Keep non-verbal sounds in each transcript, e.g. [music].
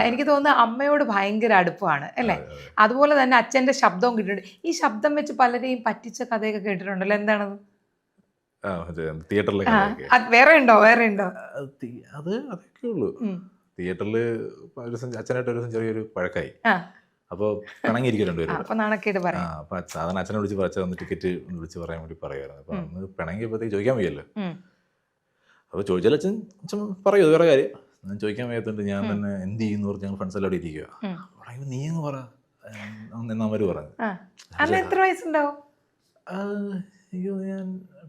എനിക്ക് തോന്നുന്നു അമ്മയോട് ഭയങ്കര അടുപ്പമാണ് അല്ലേ? അതുപോലെ തന്നെ അച്ഛന്റെ ശബ്ദവും കിട്ടിയിട്ടുണ്ട് ഈ ശബ്ദം വെച്ച് പലരെയും പറ്റിച്ച കഥയൊക്കെ കേട്ടിട്ടുണ്ടല്ലോ എന്താണത്? തിയേറ്ററിലെ. വേറെ ഉണ്ടോ വേറെ ഉണ്ടോ? അത് അത് അതൊക്കെ ഉള്ളൂ. തിയേറ്ററിൽ ഒരു അച്ഛനായിട്ട് ഒരു ചെറിയൊരു പഴക്കായി. അപ്പോൾ പിണങ്ങിയിരിക്കും ആ, രണ്ടുപേരും അപ്പൊ സാധാരണ അച്ഛനെ വിളിച്ച് പറച്ച ടിക്കറ്റ് വിളിച്ച് പറയാൻ വേണ്ടി പറയുമായിരുന്നു. അപ്പൊ അന്ന് പിണങ്ങിയപ്പോഴത്തേക്ക് ചോദിക്കാൻ വയ്യല്ലോ. അപ്പോൾ ചോദിച്ചാൽ അച്ഛൻ അച്ഛൻ പറയൂ അത് വേറെ കാര്യം. ഞാൻ ചോദിക്കാൻ വയ്യാത്തോണ്ട് ഞാൻ തന്നെ എന്ത് ചെയ്യുന്നു പറഞ്ഞ് ഞങ്ങൾ ഫ്രണ്ട്സ് എല്ലാം അവിടെ ഇരിക്കുക. പറയുമ്പോൾ നീ എന്ന് പറ? അവർ പറഞ്ഞു. അയ്യോ ഞാൻ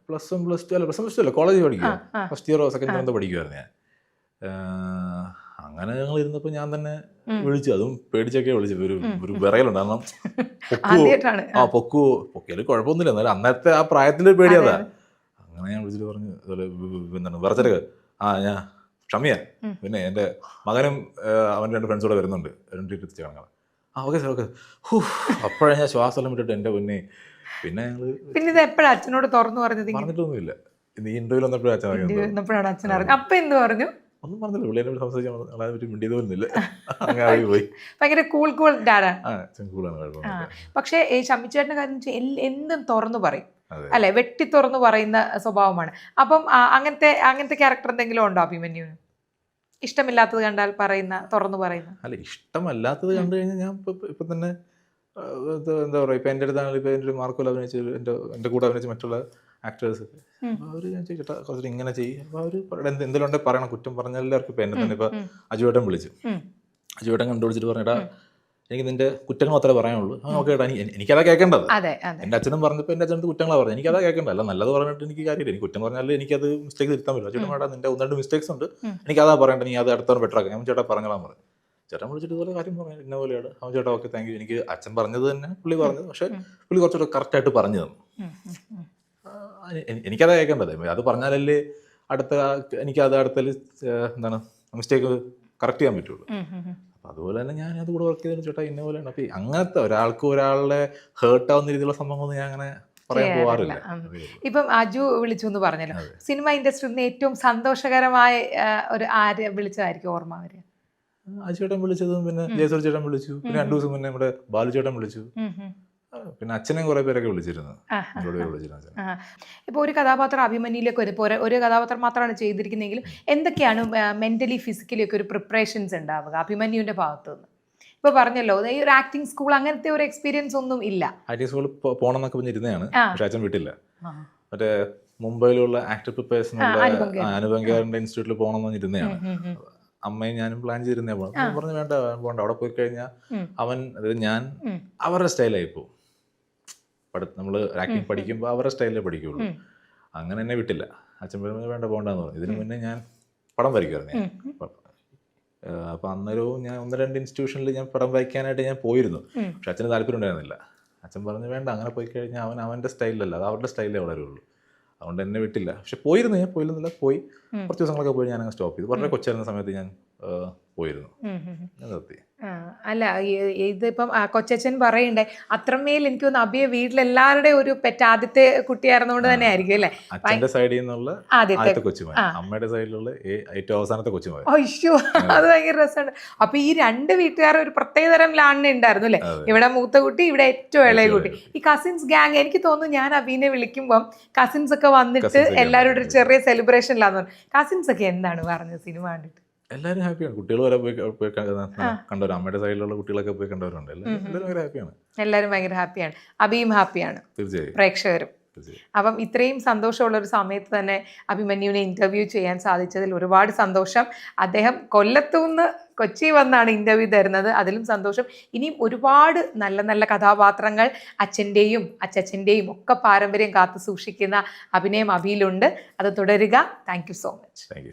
പ്ലസ് വൺ പ്ലസ് ടു അല്ല പ്ലസ് വൺ പ്ലസ് ടു അല്ല കോളേജ് പഠിക്കുക ഫസ്റ്റ് ഇയറോ സെക്കൻഡ് ഇയറോ പഠിക്കുമായിരുന്നു ഞാൻ. അങ്ങനെ ഞങ്ങൾ ഇരുന്നപ്പോൾ ഞാൻ തന്നെ വിളിച്ചു. അതും പേടിച്ചൊക്കെ വിളിച്ചു ഒരു ഒരു വിറയലുണ്ട്. കാരണം [laughs] പൊക്കുവോ? ആ പൊക്കുവോ? പൊക്കിയാലും കുഴപ്പമൊന്നുമില്ല. എന്നാലും അന്നത്തെ ആ പ്രായത്തിൽ പേടിയതാ അങ്ങനെ ഞാൻ വിളിച്ചിട്ട് പറഞ്ഞു എന്താണ് വിറച്ചെടുക്ക ആ ഞാൻ ക്ഷമിയ പിന്നെ എന്റെ മകനും അവന്റെ രണ്ട് ഫ്രണ്ട്സ് കൂടെ വരുന്നുണ്ട്. രണ്ട് ടീച്ചർ കാണാൻ ആ ഓക്കെ സാർ ഓക്കെ അപ്പോഴാണ് ഞാൻ ശ്വാസം എല്ലാം വിട്ടിട്ട് എന്റെ പൊന്നെ. പിന്നെ ഞങ്ങൾ പിന്നെ ഇത് എപ്പോഴാ അച്ഛനോട് തുറന്നു പറഞ്ഞത് പറഞ്ഞിട്ടൊന്നുമില്ല. ഈ ഇന്റർവ്യൂ വന്നപ്പോഴും അച്ഛൻ വന്നപ്പോഴാണ് അച്ഛൻ അറിഞ്ഞത്. അപ്പൊ എന്ത് പറഞ്ഞു? ഒന്നും പറഞ്ഞില്ല. പിള്ളേരെ സംസാരിച്ചാൽ ഞങ്ങളെ പറ്റി മിണ്ടിയത് പോലുന്നില്ല അങ്ങനെ പോയി. ഭയങ്കര കൂൾ കൂൾ ഡാഡാണ് കൂളാണ് പക്ഷേ ഈ ഷമ്മിച്ചേട്ടന്റെ കാര്യം എന്തും തുറന്നു പറയും. അല്ലെ? വെട്ടി തുറന്നു പറയുന്ന സ്വഭാവമാണ്. അപ്പം അങ്ങനത്തെ അങ്ങനത്തെ ക്യാരക്ടർ എന്തെങ്കിലും ഉണ്ടോ അഭിമന്യുവിന് ഇഷ്ടമില്ലാത്തത് കണ്ടാൽ പറയുന്ന തുറന്നു പറയുന്ന. അല്ല ഇഷ്ടമല്ലാത്തത് കണ്ടു കഴിഞ്ഞാൽ ഞാൻ ഇപ്പൊ തന്നെ എന്താ പറയുക ഇപ്പൊ എന്റെ അടുത്താണെങ്കിൽ ഇപ്പൊ എന്റെ ഒരു മാർക്കോൽ അഭിനയിച്ച എന്റെ എന്റെ എന്റെ കൂടെ അഭിനയിച്ച മറ്റുള്ള ആക്ടേഴ്സ് ഒക്കെ. അവർ ഞാൻ ചോദിച്ചിട്ട് കുറച്ച് ഇങ്ങനെ ചെയ്യും. അപ്പോൾ അവർ എന്തെങ്കിലും ഉണ്ടെങ്കിൽ പറയണം കുറ്റം പറഞ്ഞാലും എല്ലാവർക്കും ഇപ്പൊ എന്നെ തന്നെ ഇപ്പൊ. അജുവേട്ടൻ വിളിച്ചു. അജുവേട്ടൻ കണ്ടു വിളിച്ചിട്ട് പറഞ്ഞേട്ടാ എനിക്ക് നിന്റെ കുറ്റങ്ങൾ മാത്രമേ പറയാനുള്ളൂ. നോക്കി ഓക്കെ ഏട്ടാ എനിക്ക് എനിക്കതാ കേൾക്കേണ്ടത്. എന്റെ അച്ഛനും പറഞ്ഞപ്പോൾ എന്റെ അച്ഛനടുത്ത് കുറ്റങ്ങളാണ് പറഞ്ഞത്. എനിക്കതാ കേൾക്കേണ്ടത്. അല്ല നല്ലത് പറഞ്ഞിട്ട് എനിക്ക് കാര്യമില്ല. എനിക്ക് കുറ്റം പറഞ്ഞാൽ എനിക്കത് മിസ്റ്റേക്ക് തിരുത്താൻ പറ്റില്ല ചേട്ടൻ വേണ്ട നിന്റെ ഒന്ന് രണ്ട് മിസ്റ്റേക്സ് ഉണ്ട്. എനിക്കതാ പറയണ്ട നീ അത് അടുത്തവർ ബെറ്റർ ആക്കാം ഞാൻ ചേട്ടാ പറഞ്ഞോളാം പറഞ്ഞു ചേട്ടൻ വിളിച്ചിട്ട് ഇതുപോലെ കാര്യം പറഞ്ഞു. ഇന്ന പോലെയാണ്. അവൻ ചേട്ടാ ഓക്കെ താങ്ക് യു എനിക്ക് അച്ഛൻ പറഞ്ഞത് തന്നെ പുള്ളി പറഞ്ഞത്. പക്ഷേ. പുള്ളി കുറച്ചുകൂടെ കറക്റ്റായിട്ട് പറഞ്ഞു തന്നു. എനിക്കതാ കേൾക്കേണ്ടത്. അത് പറഞ്ഞാലല്ലേ അടുത്ത എനിക്ക് അത് അടുത്തതിൽ എന്താണ് മിസ്റ്റേക്ക് കറക്റ്റ് ചെയ്യാൻ പറ്റുള്ളൂ. അതുപോലെ തന്നെ ഞാൻ അത് കൂടെ വർക്ക് ചെയ്തിട്ട് ചേട്ടാ ഇന്ന പോലെയാണ് അപ്പൊ അങ്ങനത്തെ ഒരാൾക്ക് ഒരാളുടെ ഹേർട്ട് ആവുന്ന രീതിയിലുള്ള സംഭവങ്ങളൊന്നും ഞാൻ അങ്ങനെ. പോവാറില്ല. ഇപ്പം അജു വിളിച്ചു എന്ന് പറഞ്ഞല്ലോ. സിനിമ ഇൻഡസ്ട്രിയിൽ നിന്ന് ഏറ്റവും സന്തോഷകരമായ ഒരു ആര് വിളിച്ചതായിരിക്കും ഓർമ്മ വരിക അജു ചേട്ടൻ വിളിച്ചതും പിന്നെ ജയസൂർ ചേട്ടൻ വിളിച്ചു. പിന്നെ രണ്ടു ദിവസം മുന്നേ നമ്മുടെ ബാലു ചേട്ടൻ വിളിച്ചു. പിന്നെ അച്ഛനെയും കുറെ പേരൊക്കെ വിളിച്ചിരുന്നു. ഇപ്പൊ ഇപ്പോൾ ഒരു കഥാപാത്രം അഭിമന്യിലേക്ക് വരും. ഇപ്പോൾ ഒരു- കഥാപാത്രം മാത്രമാണ് ചെയ്തിരിക്കുന്നതെങ്കിലും എന്തൊക്കെയാണ് മെന്റലി ഫിസിക്കലി ഒക്കെ ഒരു പ്രിപ്പറേഷൻസ് ഉണ്ടാവുക അഭിമന്യുവിന്റെ ഭാഗത്തു നിന്ന് ഇപ്പൊ പറഞ്ഞല്ലോ ഈ ഒരു ആക്ടിങ് സ്കൂൾ അങ്ങനത്തെ ഒരു എക്സ്പീരിയൻസ് ഒന്നും ഇല്ല. ഐ സ്കൂൾ പോകണം എന്നൊക്കെ പറഞ്ഞിരുന്നതാണ്. പക്ഷെ അച്ഛൻ വിട്ടില്ല. മറ്റേ മുംബൈയിലുള്ള ആക്ടർ ആ, അനുപങ്കാരന്റെ ഇൻസ്റ്റിറ്റ്യൂട്ടിൽ പോകണം എന്ന് പറഞ്ഞിരുന്നതാണ്. അമ്മയും ഞാനും പ്ലാൻ ചെയ്തിരുന്നേ പോകണം പറഞ്ഞു വേണ്ട പോകണ്ട അവിടെ പോയി കഴിഞ്ഞാൽ അവൻ അതായത് ഞാൻ. അവരുടെ സ്റ്റൈലായി പോകും. പഠി നമ്മൾ ആക്ടിങ് പഠിക്കുമ്പോൾ അവരുടെ സ്റ്റൈലിൽ പഠിക്കുകയുള്ളൂ. അങ്ങനെ എന്നെ വിട്ടില്ല. അച്ഛൻ പറഞ്ഞു വേണ്ട പോകണ്ടെന്ന് പറഞ്ഞു. ഇതിനു മുന്നേ ഞാൻ പടം വരയ്ക്കുമായിരുന്നു ഞാൻ. ഉം. പ- അന്നേരവും ഞാൻ ഒന്ന് രണ്ട് ഇൻസ്റ്റിറ്റ്യൂഷനിൽ ഞാൻ പടം വരയ്ക്കാനായിട്ട് ഞാൻ പോയിരുന്നു. പക്ഷെ അച്ഛന് താല്പര്യം ഉണ്ടായിരുന്നില്ല. അച്ഛൻ പറഞ്ഞു വേണ്ട അങ്ങനെ പോയി കഴിഞ്ഞാൽ അവൻ അവന്റെ സ്റ്റൈലല്ല അത് അവരുടെ സ്റ്റൈലേ വളരുള്ളൂ. അതുകൊണ്ട് എന്നെ വിട്ടില്ല. പക്ഷെ പോയിരുന്നു ഞാൻ പോയില്ലെന്നില്ല പോയി. കുറച്ച് ദിവസങ്ങളൊക്കെ പോയി ഞാൻ അങ്ങ് സ്റ്റോപ്പ് ചെയ്തു വളരെ കൊച്ചായിരുന്ന സമയത്ത് ഞാൻ പോയിരുന്നു. നിർത്തി. ആ, അല്ല ഇതിപ്പം ആ, കൊച്ചച്ഛൻ പറയണ്ടേ അത്രമേൽ എനിക്ക് തോന്നുന്നു അബിയെ വീട്ടിലെല്ലാവരുടെയും ഒരു പെറ്റ ആദ്യത്തെ കുട്ടിയായിരുന്നുകൊണ്ട് തന്നെ ആയിരിക്കും അല്ലേ? അച്ഛന്റെ സൈഡിൽ നിന്നുള്ള ആദ്യത്തെ ആ. അമ്മയുടെ സൈഡിലുള്ള ഏ- ഏറ്റവും അവസാനത്തെ കൊച്ചുമകൻ. അയ്യോ അത് ഭയങ്കര രസമാണ്. അപ്പൊ ഈ രണ്ട് വീട്ടുകാർ ഒരു പ്രത്യേകതരം ലാണ് ഉണ്ടായിരുന്നു അല്ലേ? അതെ. ഇവിടെ മൂത്ത കുട്ടി ഇവിടെ ഏറ്റവും ഇളയ ഏറ്റവും കുട്ടി. ഈ കസിൻസ് ഗ്യാങ് എനിക്ക് തോന്നുന്നു ഞാൻ അബീനെ വിളിക്കുമ്പോൾ കസിൻസ് ഒക്കെ വന്നിട്ട് Cousins ഒക്കെ എല്ലാവരും ഒരു വന്നിട്ട്. ചെറിയ സെലിബ്രേഷനിലാന്ന് കസിൻസ് ഒക്കെ എന്താണ് പറഞ്ഞത് സിനിമ കണ്ടിട്ട്? എല്ലാവരും ഹാപ്പിയാണ് കുട്ടികൾ വരെ പോയി പോയി കണ്ടവരും അമ്മയുടെ സൈഡിലുള്ള കുട്ടികളൊക്കെ പോയി കണ്ടവരുണ്ട്. എല്ലാവരും ഭയങ്കര ഹാപ്പിയാണ് എല്ലാവരും ഭയങ്കര ഹാപ്പിയാണ് അബിയും ഹാപ്പിയാണ് തീർച്ചയായും. പ്രേക്ഷകരും. അപ്പം ഇത്രയും സന്തോഷമുള്ള ഒരു സമയത്ത് തന്നെ അഭിമന്യുവിനെ ഇന്റർവ്യൂ ചെയ്യാൻ സാധിച്ചതിൽ ഒരുപാട് സന്തോഷം. അദ്ദേഹം കൊല്ലത്തുനിന്ന് കൊച്ചി വന്നാണ് ഇന്റർവ്യൂ തരുന്നത്. അതിലും സന്തോഷം. ഇനിയും ഒരുപാട് നല്ല നല്ല കഥാപാത്രങ്ങൾ അച്ഛന്റെയും അച്ചച്ചന്റെയും ഒക്കെ പാരമ്പര്യം കാത്തു സൂക്ഷിക്കുന്ന അഭിനയം അഭിയിലുണ്ട് അത് തുടരുക. Thank you so much thank